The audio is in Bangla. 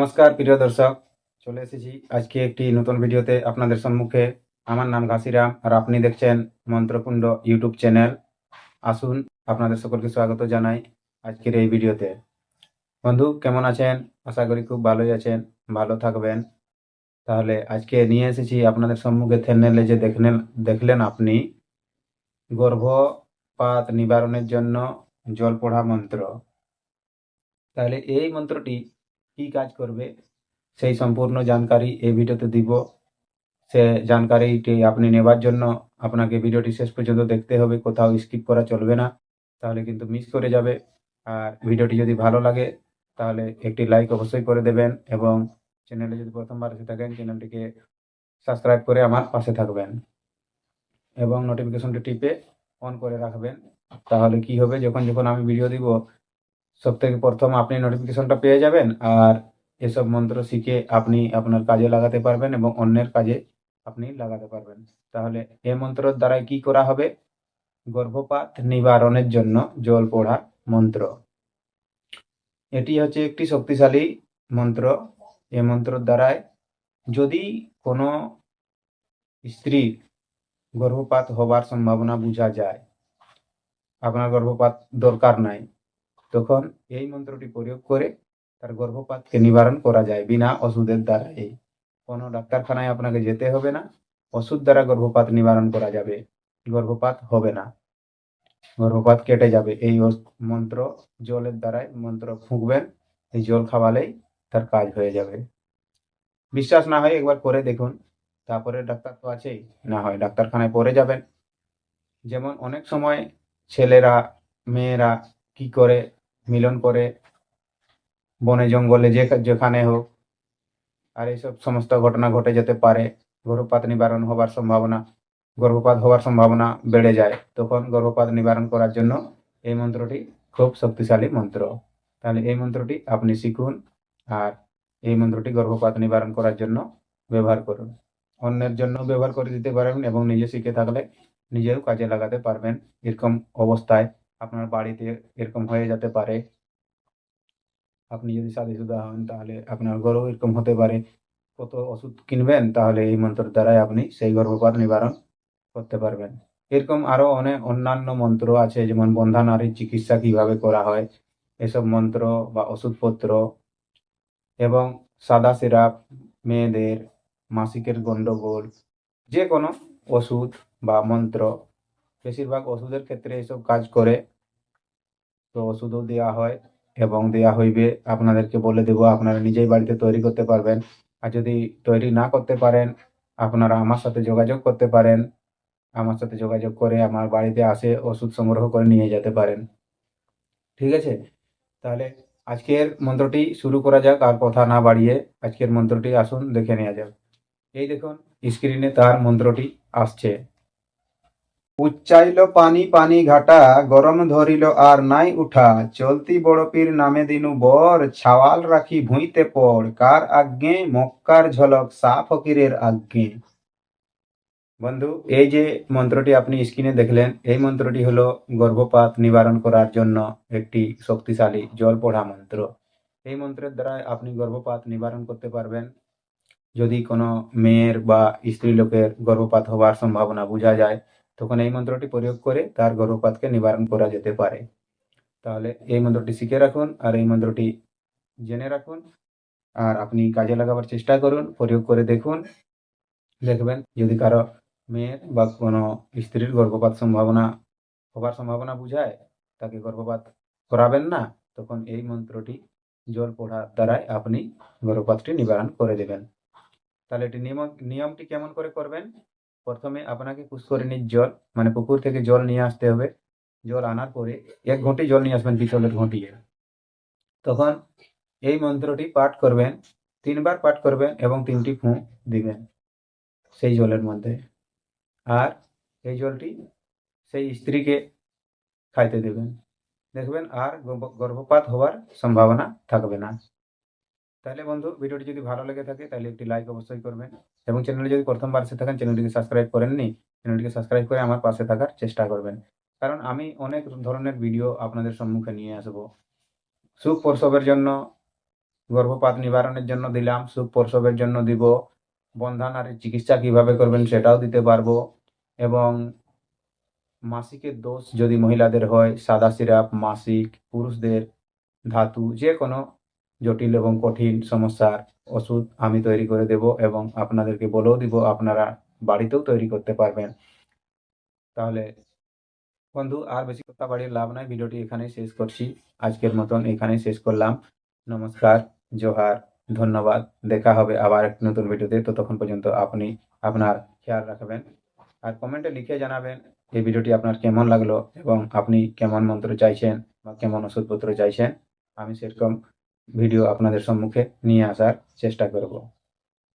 নমস্কার, প্রিয় দর্শক। চলে এসেছি আজকে একটি নতুন ভিডিওতে আপনাদের সম্মুখে। আমার নাম ঘাসিরাম আর আপনি দেখছেন মন্ত্রকুণ্ড ইউটিউব চ্যানেল। আসুন আপনাদের সকলকে স্বাগত জানাই আজকের এই ভিডিওতে। বন্ধু, কেমন আছেন? আশা করি খুব ভালোই আছেন, ভালো থাকবেন। তাহলে আজকে নিয়ে এসেছি আপনাদের সম্মুখে থেনেলে যে দেখলেন দেখলেন আপনি, গর্ভপাত নিবারণের জন্য জল পড়া মন্ত্র। তাহলে এই মন্ত্রটি কি কাজ করবে, সেই সম্পূর্ণ জানকারি এই ভিডিওতে দিব। সে জানকারিটি আপনি নেবার জন্য আপনাকে ভিডিওটি শেষ পর্যন্ত দেখতে হবে, কোথাও স্কিপ করা চলবে না, তাহলে কিন্তু মিস করে যাবে। আর ভিডিওটি যদি ভালো লাগে, তাহলে একটি লাইক অবশ্যই করে দেবেন এবং চ্যানেলে যদি প্রথমবার এসে থাকেন চ্যানেলটিকে সাবস্ক্রাইব করে আমার পাশে থাকবেন এবং নোটিফিকেশনটি টিপে অন করে রাখবেন। তাহলে কি হবে, যখন যখন আমি ভিডিও দিব সব থেকে প্রথম আপনি নোটিফিকেশনটা পেয়ে যাবেন আর এসব মন্ত্র শিখে আপনি আপনার কাজে লাগাতে পারবেন এবং অন্যের কাজে আপনি লাগাতে পারবেন। তাহলে এই মন্ত্রের দ্বারাই কি করা হবে? গর্ভপাত নিবারণের জন্য জল পড়া মন্ত্র। এটি হচ্ছে একটি শক্তিশালী মন্ত্র। এই মন্ত্রের দ্বারাই যদি কোনো স্ত্রী গর্ভপাত হবার সম্ভাবনা বোঝা যায়, আপনার গর্ভপাত দরকার নাই তখন এই মন্ত্রটি প্রয়োগ করে তার গর্ভপাতকে নিবারণ করা যায় বিনা ওষুধের দ্বারা। এই কোনো ডাক্তারখানায় আপনাকে যেতে হবে না, ওষুধ দ্বারা গর্ভপাত নিবারণ করা যাবে, গর্ভপাত হবে না। গর্ভপাত কেটে যাবে। এই মন্ত্র জলের দ্বারাই মন্ত্র ফুঁকবেন, এই জল খাওয়ালেই তার কাজ হয়ে যাবে। বিশ্বাস না হয় একবার করে দেখুন, তারপরে ডাক্তার তো আছেই, না হয় ডাক্তারখানায় পরে যাবেন। যেমন অনেক সময় ছেলেরা, মেয়েরা কি করে মিলন করে, বনে, জঙ্গলে, যে যেখানে হোক। আর এইসব সমস্ত ঘটনা ঘটে যেতে পারে। গর্ভপাত নিবারণ হবার সম্ভাবনা, গর্ভপাত হওয়ার সম্ভাবনা বেড়ে যায়। তখন গর্ভপাত নিবারণ করার জন্য এই মন্ত্রটি খুব শক্তিশালী মন্ত্র। তাহলে এই মন্ত্রটি আপনি শিখুন আর এই মন্ত্রটি গর্ভপাত নিবারণ করার জন্য ব্যবহার করুন। অন্যের জন্য ব্যবহার করে দিতে পারবেন এবং নিজে শিখে থাকলে নিজেও কাজে লাগাতে পারবেন। এরকম অবস্থায় আপনার বাড়িতে এরকম হয়ে যেতে পারে। আপনি যদি সাদীসুদা হন, তাহলে আপনার গর্ভ এরকম হতে পারে। কত ওষুধ কিনবেন, তাহলে এই মন্ত্রের দ্বারাই আপনি সেই গর্ভপাত নিবারণ করতে পারবেন। এরকম আরও অনেক অন্যান্য মন্ত্র আছে, যেমন বন্ধা নারীর চিকিৎসা কীভাবে করা হয়, এসব মন্ত্র বা ওষুধপত্র এবং সাদা সিরাপ, মেয়েদের মাসিকের গন্ডগোল যে কোনো ওষুধ বা মন্ত্র বেশিরভাগ ওষুধের ক্ষেত্রে এসব কাজ করে। তো ওষুধও দেওয়া হয় এবং দেওয়া হইবে। আপনাদেরকে বলে দেবো, আপনারা নিজেই বাড়িতে তৈরি করতে পারবেন। আর যদি তৈরি না করতে পারেন, আপনারা আমার সাথে যোগাযোগ করতে পারেন। আমার সাথে যোগাযোগ করে আমার বাড়িতে আসে, ওষুধ সংগ্রহ করে নিয়ে যেতে পারেন। ঠিক আছে? তাহলে আজকের মন্ত্রটি শুরু করা যাক, আর কথা না বাড়িয়ে আজকের মন্ত্রটি আসুন দেখে নেওয়া যাক। এই দেখুন স্ক্রিনে তার মন্ত্রটি আসছে। উচ্চাইল পানি পানি ঘাটা, গরম ধরিল আর নাই উঠা। চলতি বড়পীর নামে দিনু বর, ছাওয়াল রাখি ভুঁইতে পড়। কার আজ্ঞে? মক্কার ঝলক সা ফকিরের আজ্ঞে। বন্ধু, এই যে মন্ত্রটি আপনি স্ক্রিনে দেখলেন, এই মন্ত্রটি হলো গর্ভপাত নিবারণ করার জন্য একটি শক্তিশালী জল পড়া মন্ত্র। এই মন্ত্রের দ্বারা আপনি গর্ভপাত নিবারণ করতে পারবেন। যদি কোনো মেয়ের বা স্ত্রী লোকের গর্ভপাত হওয়ার সম্ভাবনা বোঝা যায় তখন এই মন্ত্রটি প্রয়োগ করে তার গর্ভপাতকে নিবারণ করা যেতে পারে। তাহলে এই মন্ত্রটি শিখে রাখুন আর এই মন্ত্রটি জেনে রাখুন আর আপনি কাজে লাগাবার চেষ্টা করুন, প্রয়োগ করে দেখুন। দেখবেন যদি কারও মেয়ের বা কোনো স্ত্রীর গর্ভপাত সম্ভাবনা হবার সম্ভাবনা বুঝায়, তাকে গর্ভপাত করাবেন না, তখন এই মন্ত্রটি জল পড়ার দ্বারাই আপনি গর্ভপাতটি নিবারণ করে দেবেন। তাহলে এটি নিয়ম, নিয়মটি কেমন করে করবেন? প্রথমে আপনাকে পুষ্করিণীর জল মানে পুকুর থেকে জল নিয়ে আসতে হবে। জল আনার পরে এক ঘটি জল নিয়ে আসবেন পিতলের ঘটিয়ে তখন এই মন্ত্রটি পাঠ করবেন, তিনবার পাঠ করবেন এবং তিনটি ফুঁ দিবেন সেই জলের মধ্যে। আর এই জলটি সেই স্ত্রীকে খাইতে দেবেন। দেখবেন আর গর্ভ- গর্ভপাত হওয়ার সম্ভাবনা থাকবে না। তাহলে বন্ধু, ভিডিওটি যদি ভালো লেগে থাকে, তাহলে একটি লাইক অবশ্যই করবেন। এবং চ্যানেলে যদি প্রথমবার এসে থাকেন চ্যানেলটিকে সাবস্ক্রাইব করেননি চ্যানেলটিকে সাবস্ক্রাইব করে আমার পাশে থাকার চেষ্টা করবেন। কারণ আমি অনেক ধরনের ভিডিও আপনাদের সম্মুখে নিয়ে আসব। সুখ প্রসবের জন্য, গর্ভপাত নিবারণের জন্য দিলাম, সুখ প্রসবের জন্য দিব। বন্ধা নারীর চিকিৎসা কীভাবে করবেন সেটাও দিতে পারব। এবং মাসিকের দোষ যদি মহিলাদের হয়, সাদা সিরাপ, মাসিক, পুরুষদের ধাতু, যে কোনো জটিল এবং কঠিন সমস্যার ওষুধ আমি তৈরি করে দেব এবং আপনাদেরকে বলেও দিব আপনারা বাড়িতেও তৈরি করতে পারবেন। তাহলে বন্ধু, আর বেশি কথা বাড়িয়ে লাভ নাই, ভিডিওটি এখানেই শেষ করছি। আজকের মতন এখানেই শেষ করলাম। নমস্কার, জোহার, ধন্যবাদ। দেখা হবে আবার এক নতুন ভিডিওতে। ততক্ষণ পর্যন্ত আপনি আপনার খেয়াল রাখবেন। আর কমেন্টে লিখে জানাবেন এই ভিডিওটি আপনার কেমন লাগল এবং আপনি কেমন মন্ত্র চাইছেন বা কেমন ওষুধপত্র চাইছেন। আমি সেরকম ভিডিও আপনাদের সম্মুখে নিয়ে আসার চেষ্টা করব।